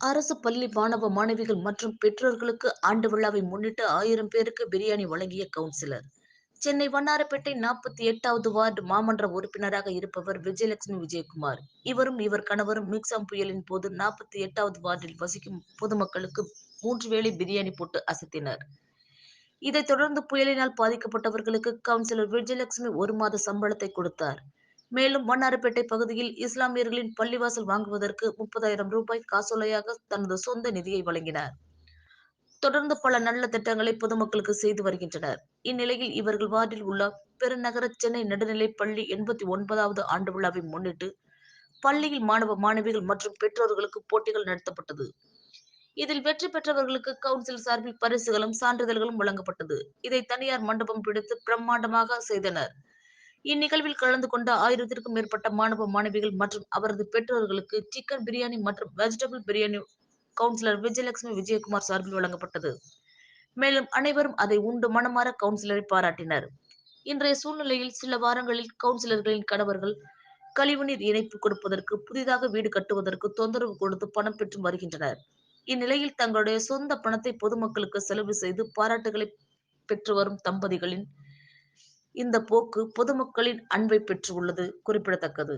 அரசு பள்ளி மாணவ மாணவிகள் மற்றும் பெற்றோர்களுக்கு ஆண்டு விழாவை முன்னிட்டு ஆயிரம் பேருக்கு பிரியாணி வழங்கிய கவுன்சிலர். சென்னை வண்ணாரப்பேட்டை நாற்பத்தி எட்டாவது வார்டு மாமன்ற உறுப்பினராக இருப்பவர் விஜயலட்சுமி விஜயகுமார். இவரும் இவர் கணவரும் மிக்சாம் புயலின் போது நாற்பத்தி எட்டாவது வார்டில் வசிக்கும் பொதுமக்களுக்கு மூன்று வேளை பிரியாணி போட்டு அசத்தினர். இதைத் தொடர்ந்து புயலினால் பாதிக்கப்பட்டவர்களுக்கு கவுன்சிலர் விஜயலட்சுமி ஒரு மாத சம்பளத்தை கொடுத்தார். மேலும் வண்ணாரப்பேட்டை பகுதியில் இஸ்லாமியர்களின் பள்ளிவாசல் வாங்குவதற்கு முப்பதாயிரம் ரூபாய் காசோலையாக தனது சொந்த நிதியை வழங்கினார். தொடர்ந்து பல நல்ல திட்டங்களை பொதுமக்களுக்கு செய்து வருகின்றனர். இந்நிலையில் இவர்கள் வார்டில் உள்ள பெருநகர சென்னை நடுநிலைப் பள்ளி எண்பத்தி ஒன்பதாவது ஆண்டு விழாவை முன்னிட்டு பள்ளியில் மாணவ மாணவிகள் மற்றும் பெற்றோர்களுக்கு போட்டிகள் நடத்தப்பட்டது. இதில் வெற்றி பெற்றவர்களுக்கு கவுன்சில் சார்பில் பரிசுகளும் சான்றிதழ்களும் வழங்கப்பட்டது. இதை தனியார் மண்டபம் பிடித்து பிரம்மாண்டமாக செய்தனர். இந்நிகழ்வில் கலந்து கொண்ட ஆயிரத்திற்கும் மேற்பட்ட மாணவ மாணவிகள் மற்றும் அவரது பெற்றோர்களுக்கு சிக்கன் பிரியாணி மற்றும் வெஜிடபிள் பிரியாணி கவுன்சிலர் விஜயலட்சுமி விஜயகுமார் சார்பில் வழங்கப்பட்டது. மேலும் அனைவரும் அதை உண்டு மனமாற கவுன்சிலரை பாராட்டினர். இன்றைய சூழ்நிலையில் சில வாரங்களில் கவுன்சிலர்களின் கணவர்கள் கழிவுநீர் இணைப்பு கொடுப்பதற்கு புதிதாக வீடு கட்டுவதற்கு தொந்தரவு கொடுத்து பணம் பெற்று வருகின்றனர். இந்நிலையில் தங்களுடைய சொந்த பணத்தை பொதுமக்களுக்கு செலவு செய்து பாராட்டுகளை பெற்று வரும் தம்பதிகளின் இந்த போக்கு பொதுமக்களின் அன்பை பெற்றுள்ளது குறிப்பிடத்தக்கது.